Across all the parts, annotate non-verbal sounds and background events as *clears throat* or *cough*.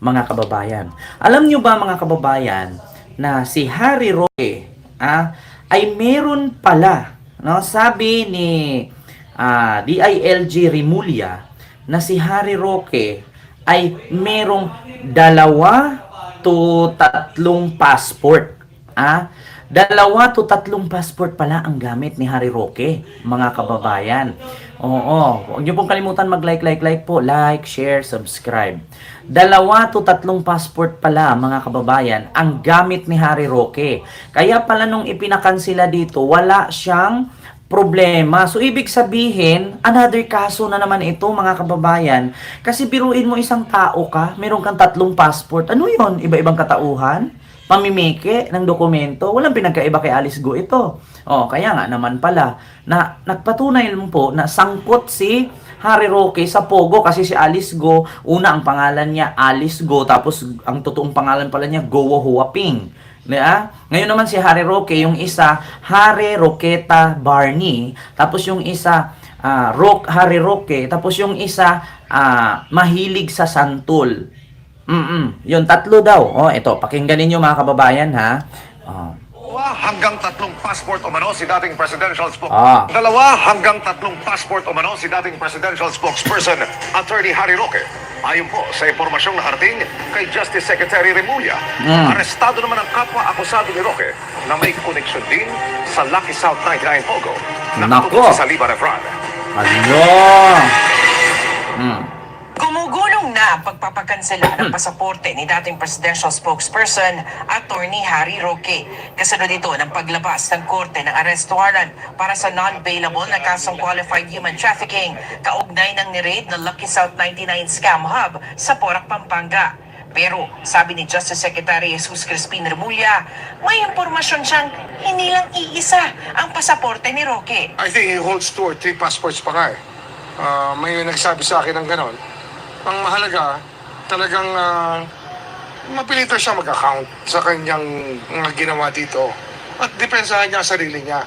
mga kababayan. Alam nyo ba mga kababayan na si Harry Roque ah, ay meron pala, no? sabi ni ah, DILG Rimulya na si Harry Roque ay merong dalawa to tatlong passport. Ah, dalawa to tatlong passport pala ang gamit ni Harry Roque, mga kababayan. Oo, huwag niyo pong kalimutan mag-like, like, like po. Like, share, subscribe. Dalawa to tatlong passport pala, mga kababayan, ang gamit ni Harry Roque. Kaya pala nung ipinakansila dito, wala siyang problema. So, ibig sabihin, another kaso na naman ito, mga kababayan. Kasi biruin mo isang tao ka, meron kang tatlong passport. Ano yon Iba-ibang katauhan? Pamimiki ng dokumento? Walang pinagkaiba kay Alice Go ito. Oh, kaya nga naman pala, na nagpatunay po na sangkot si Harry Roque sa Pogo kasi si Alice Go, una ang pangalan niya Alice Go, tapos ang totoong pangalan pala niya Go Huaping. Diba? Ngayon naman si Harry Roque, yung isa, Harry Roqueta Barney. Tapos yung isa, ah, Rock, Harry Roque. Tapos yung isa, ah, mahilig sa santol. Mm Yung tatlo daw. Oh, ito, pakinggan ninyo mga kababayan ha. Oh. Dalawa hanggang tatlong passport umano si dating presidential spokesperson. Ah. Dalawa hanggang tatlong passport umano si dating presidential spokesperson, Attorney Harry Roque. Ayon po sa impormasyong nakarating kay Justice Secretary Remulla, Mm. arestado naman ang kapwa akusado ni Roque na may koneksyon din sa Lucky South 99 Pogo na Nako. sa Saliba Refran. Ano? Mm. Na pagpapakansela ng *clears throat* pasaporte ni dating presidential spokesperson, Attorney Harry Roque. Kasunod ito ng paglabas ng korte ng arrest warrant para sa non-bailable na kasong qualified human trafficking kaugnay ng niraid na Lucky South 99 Scam Hub sa Porac, Pampanga. Pero sabi ni Justice Secretary Jesus Crispin Remulla, may impormasyon siyang hindi lang iisa ang pasaporte ni Roque. I think he holds two or three passports pa nga eh. Ah, may nagsabi sa akin ng ganon. Ang mahalaga, talagang uh, mapilito siya mag-account sa kanyang mga ginawa dito. At depensahan niya ang sarili niya.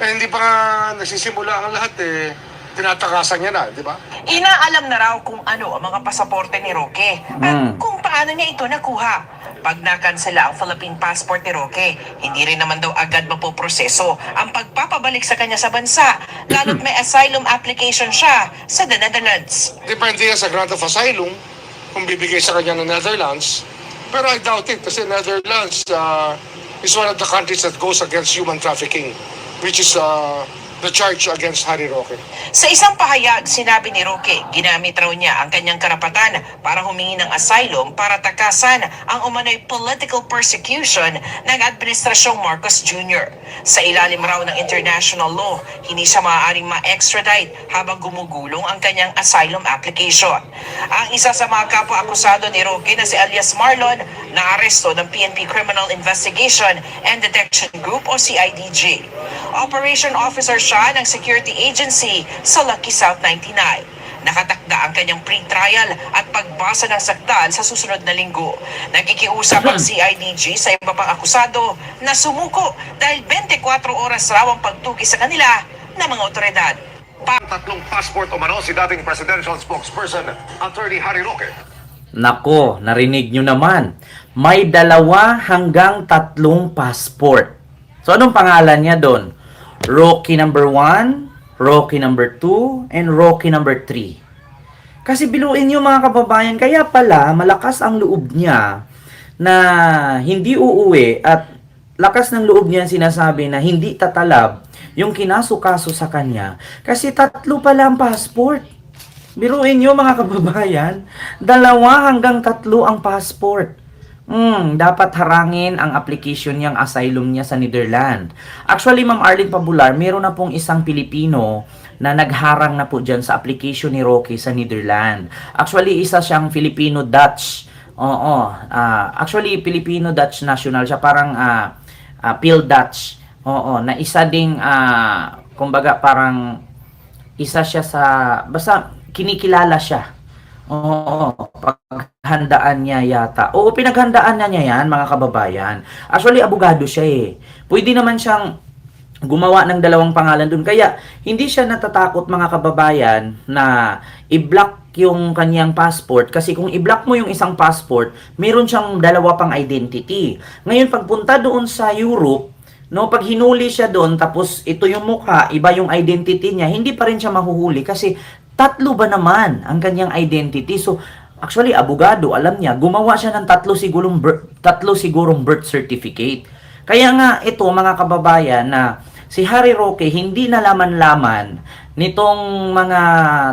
Eh, hindi pa nga nagsisimula ang lahat eh. Tinatakasan niya na, di ba? Inaalam na raw kung ano ang mga pasaporte ni Roque at Mm. kung paano niya ito nakuha. Pag nakansela ang Philippine passport ni Roque, hindi rin naman daw agad mapoproseso ang pagpapabalik sa kanya sa bansa, lalo't may asylum application siya sa the Netherlands. Depende yan sa grant of asylum kung bibigay sa kanya ng Netherlands. Pero I doubt it kasi Netherlands uh, is one of the countries that goes against human trafficking, which is uh, the charge against Harry Roque. Sa isang pahayag, sinabi ni Roque, ginamit raw niya ang kanyang karapatan para humingi ng asylum para takasan ang umano'y political persecution ng Administrasyong Marcos Jr. Sa ilalim raw ng international law, hindi siya maaaring ma-extradite habang gumugulong ang kanyang asylum application. Ang isa sa mga kapwa-akusado ni Roque na si alias Marlon, naaresto ng PNP Criminal Investigation and Detection Group o CIDG. Operation Officer siya ng security agency sa Lucky South 99. Nakatakda ang kanyang pre-trial at pagbasa ng sakdal sa susunod na linggo. Nagkikiusap ang CIDG sa iba pang akusado na sumuko dahil 24 oras raw ang pagtugi sa kanila ng mga otoridad. Pa- Tatlong passport umano si dating presidential spokesperson, Attorney Harry Roque. Nako, narinig nyo naman. May dalawa hanggang tatlong passport. So, anong pangalan niya doon? Rocky number 1, Rocky number 2, and Rocky number 3. Kasi biluin nyo mga kababayan, kaya pala malakas ang loob niya na hindi uuwi at lakas ng loob niya sinasabi na hindi tatalab yung kinasukaso sa kanya kasi tatlo pala ang passport. Biruin nyo mga kababayan, dalawa hanggang tatlo ang passport. Hmm, dapat harangin ang application niyang asylum niya sa Netherlands. Actually, Ma'am Arlene Pabular, meron na pong isang Pilipino na nagharang na po dyan sa application ni Rocky sa Netherlands. Actually, isa siyang Filipino-Dutch. Oo. ah, actually, Filipino-Dutch national siya. Parang ah, ah, Pil Dutch. Oo. Na isa ding, ah, kumbaga, parang isa siya sa basta kinikilala siya. Oo, paghandaan niya yata. Oo, pinaghandaan na niya yan, mga kababayan. Actually, abogado siya eh. Pwede naman siyang gumawa ng dalawang pangalan dun. Kaya, hindi siya natatakot mga kababayan na i-block yung kanyang passport. Kasi kung i-block mo yung isang passport, meron siyang dalawa pang identity. Ngayon, pagpunta doon sa Europe, no, pag hinuli siya doon, tapos ito yung mukha, iba yung identity niya, hindi pa rin siya mahuhuli kasi tatlo ba naman ang kanyang identity. So, actually, abogado, alam niya, gumawa siya ng tatlo sigurong, bir- tatlo sigurong birth certificate. Kaya nga ito mga kababayan na si Harry Roque hindi nalaman-laman nitong mga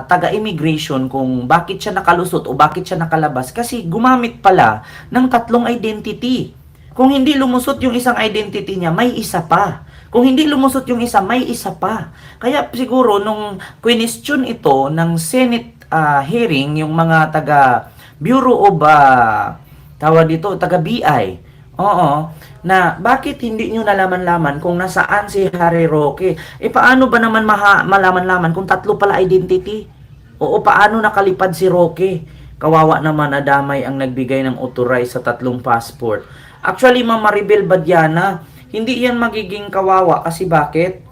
taga-immigration kung bakit siya nakalusot o bakit siya nakalabas kasi gumamit pala ng tatlong identity. Kung hindi lumusot yung isang identity niya, may isa pa. Kung hindi lumusot yung isa, may isa pa. Kaya siguro nung question ito ng Senate ah, hearing, yung mga taga Bureau of ah, tawag dito, taga BI. Oo, na bakit hindi nyo nalaman-laman kung nasaan si Harry Roque? E paano ba naman malaman-laman kung tatlo pala identity? Oo, paano nakalipad si Roque? Kawawa naman adamay ang nagbigay ng authorize sa tatlong passport. Actually, Mama Maribel Badiana, hindi yan magiging kawawa kasi bakit?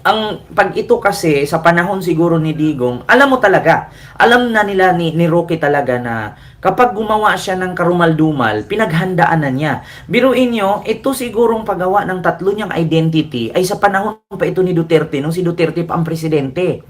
ang pag ito kasi sa panahon siguro ni Digong, alam mo talaga, alam na nila ni, ni Roque talaga na kapag gumawa siya ng karumal-dumal, pinaghandaan na niya. Biruin nyo, ito sigurong paggawa ng tatlo niyang identity ay sa panahon pa ito ni Duterte, nung si Duterte pa ang presidente.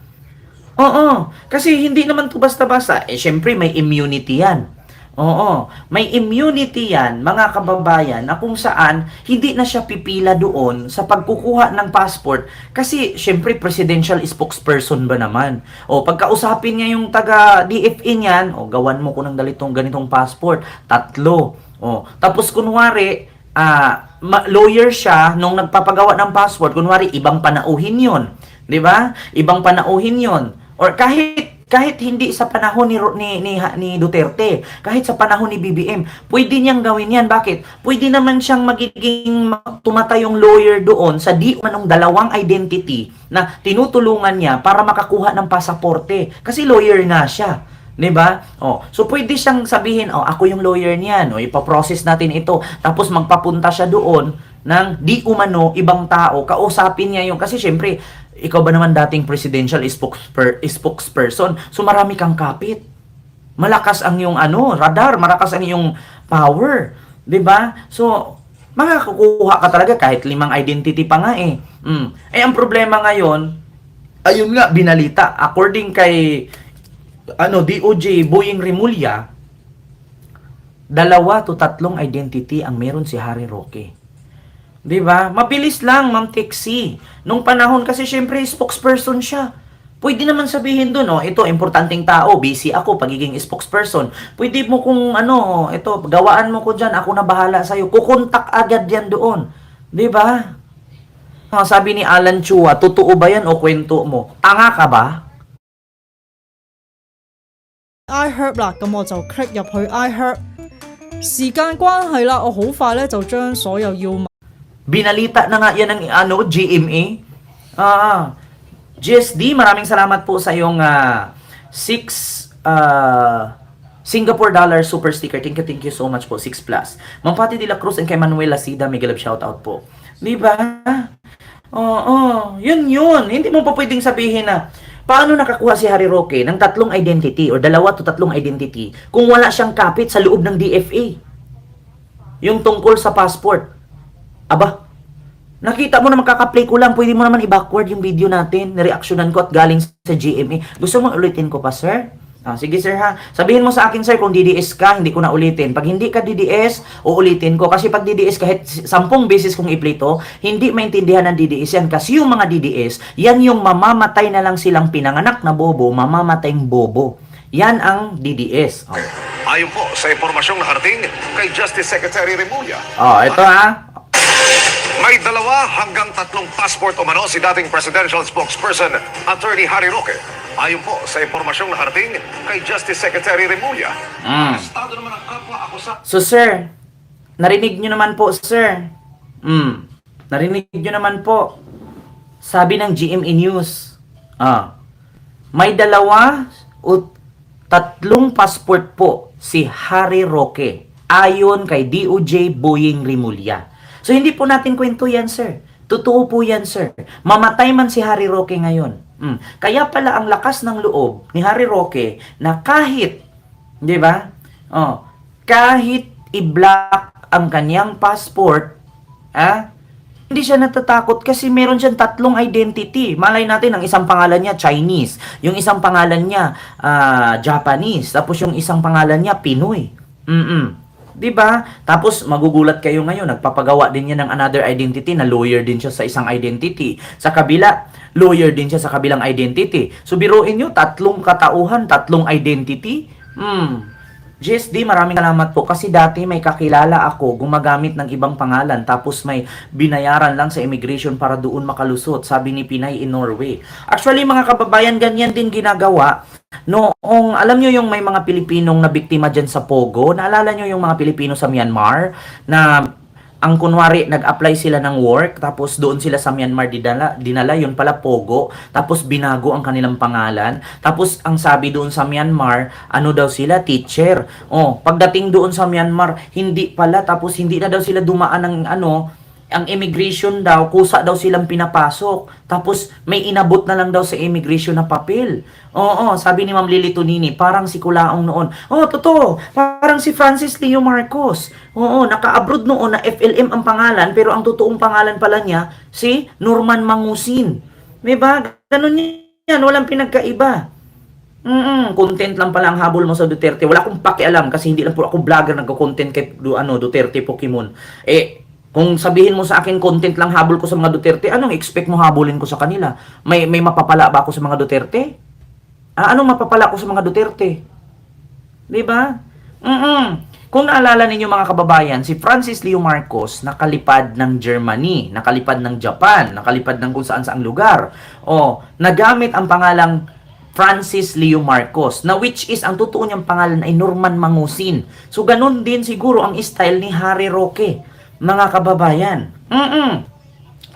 Oo, kasi hindi naman to basta-basta. Eh, syempre may immunity yan. Oo, may immunity yan, mga kababayan, na kung saan hindi na siya pipila doon sa pagkukuha ng passport kasi syempre presidential spokesperson ba naman. O pagkausapin niya yung taga DFA niyan, o gawan mo ko ng dalitong ganitong passport, tatlo. O, tapos kunwari, ah, ma- lawyer siya nung nagpapagawa ng passport, kunwari ibang panauhin 'yon, 'di ba? Ibang panauhin 'yon. Or kahit kahit hindi sa panahon ni, ni, ni, ni Duterte, kahit sa panahon ni BBM, pwede niyang gawin yan. Bakit? Pwede naman siyang magiging ma- tumatayong lawyer doon sa di manong dalawang identity na tinutulungan niya para makakuha ng pasaporte. Kasi lawyer na siya. 'Di ba? Oh, so pwede siyang sabihin, oh, ako yung lawyer niyan, oh, ipa-process natin ito. Tapos magpapunta siya doon ng di umano ibang tao, kausapin niya yung kasi syempre ikaw ba naman dating presidential spokesper, spokesperson, so marami kang kapit. Malakas ang yung ano, radar, malakas ang yung power, 'di ba? So makakakuha ka talaga kahit limang identity pa nga eh. Mm. Eh ang problema ngayon, ayun nga binalita according kay ano DOJ Boying Rimulya, dalawa to tatlong identity ang meron si Harry Roque. 'Di ba? Mabilis lang, Ma'am Tixi. Nung panahon kasi syempre spokesperson siya. Pwede naman sabihin doon, oh, ito importanteng tao, busy ako pagiging spokesperson. Pwede mo kung ano, ito gawaan mo ko diyan, ako na bahala sa iyo. Kukontak agad yan doon. 'Di ba? Ah, sabi ni Alan Chua, totoo ba yan o kwento mo? Tanga ka ba? iHerb 啦，咁我就 click 入去 iHerb。时间关系啦，我好快咧就将所有要买 Binalita na nga yan ng ano, GMA. Ah, GSD, maraming salamat po sa iyong 6 Singapore dollar super sticker. Thank you, thank you so much po. 6 plus. Ma'am Pati Cruz and kay Manuel Lasida, Miguel shout out po. Di ba? Oo, yun yun. Hindi mo pa pwedeng sabihin na paano nakakuha si Harry Roque ng tatlong identity or dalawa to tatlong identity kung wala siyang kapit sa loob ng DFA. Yung tungkol sa passport. Aba, nakita mo na makaka-play ko lang, pwede mo naman i-backward yung video natin, nireaksyonan ko at galing sa GMA. Gusto mo ulitin ko pa, sir? Ah, sige sir ha. Sabihin mo sa akin sir kung DDS ka, hindi ko na ulitin. Pag hindi ka DDS, uulitin ko. Kasi pag DDS kahit sampung beses kong i-play to, hindi maintindihan ng DDS yan. Kasi yung mga DDS, yan yung mamamatay na lang silang pinanganak na bobo, mamamatayng bobo. Yan ang DDS. Oh, Ayon po sa impormasyong nakarating kay Justice Secretary Remulla, oh ito ha. May dalawa hanggang tatlong passport umano si dating presidential spokesperson Attorney Harry Roque. Ayon po sa impormasyong nakarating kay Justice Secretary Remulla, Mm. Estado naman ang kapwa akusa So sir, narinig nyo naman po sir. Mm, narinig nyo naman po. Sabi ng GMA News. Ah, may dalawa o tatlong passport po si Harry Roque ayon kay DOJ Boying Rimulya. So hindi po natin kwento yan sir. Totoo po yan, sir. Mamatay man si Harry Roque ngayon. Mm. Kaya pala ang lakas ng loob ni Harry Roque na kahit, di ba? Oh, kahit i-block ang kanyang passport, ah, hindi siya natatakot kasi meron siyang tatlong identity. Malay natin, ang isang pangalan niya Chinese, yung isang pangalan niya ah, Japanese, tapos yung isang pangalan niya Pinoy. Mm 'Di ba? Tapos magugulat kayo ngayon, nagpapagawa din niya ng another identity na lawyer din siya sa isang identity. Sa kabila, lawyer din siya sa kabilang identity. So biruin niyo, tatlong katauhan, tatlong identity. Hmm. JSD, maraming salamat po. Kasi dati may kakilala ako gumagamit ng ibang pangalan tapos may binayaran lang sa immigration para doon makalusot, sabi ni Pinay in Norway. Actually, mga kababayan, ganyan din ginagawa. Noong, alam nyo yung may mga Pilipinong na biktima dyan sa Pogo, naalala nyo yung mga Pilipino sa Myanmar? Na ang kunwari, nag-apply sila ng work, tapos doon sila sa Myanmar dinala, dinala, yun pala Pogo, tapos binago ang kanilang pangalan, tapos ang sabi doon sa Myanmar, ano daw sila, teacher. Oh, pagdating doon sa Myanmar, hindi pala, tapos hindi na daw sila dumaan ng ano, ang immigration daw, kusa daw silang pinapasok. Tapos may inabot na lang daw sa immigration na papel. Oo, sabi ni Ma'am Lily Tonini, parang si Kulaong noon. Oo, totoo. Parang si Francis Leo Marcos. Oo, naka-abroad noon na FLM ang pangalan, pero ang totoong pangalan pala niya, si Norman Mangusin. May ba? Ganun yan, walang pinagkaiba. Mm, content lang pala ang habol mo sa Duterte. Wala akong pakialam kasi hindi lang po ako vlogger nagko-content kay ano Duterte Pokemon. Eh kung sabihin mo sa akin content lang habol ko sa mga Duterte, anong expect mo habulin ko sa kanila? May may mapapala ba ako sa mga Duterte? Ah, anong mapapala ko sa mga Duterte? 'Di ba? Mm. Kung naalala ninyo mga kababayan, si Francis Leo Marcos nakalipad ng Germany, nakalipad ng Japan, nakalipad ng kung saan saang lugar. O, nagamit ang pangalang Francis Leo Marcos, na which is ang totoo niyang pangalan ay Norman Mangusin. So, ganun din siguro ang style ni Harry Roque, mga kababayan. Mm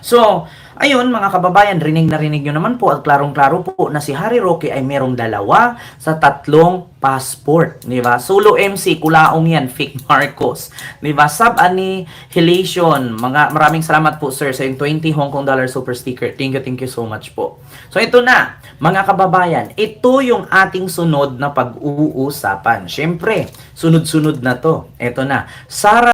So, ayun mga kababayan, rinig na rinig nyo naman po at klarong-klaro po na si Harry Roque ay merong dalawa sa tatlong passport. Di ba? Solo MC, kulaong yan, fake Marcos. Di ba? Sub-annihilation. Mga, maraming salamat po sir sa yung 20 Hong Kong dollar super sticker. Thank you, thank you so much po. So ito na, mga kababayan, ito yung ating sunod na pag-uusapan. Siyempre, sunod-sunod na to. Ito na. Sara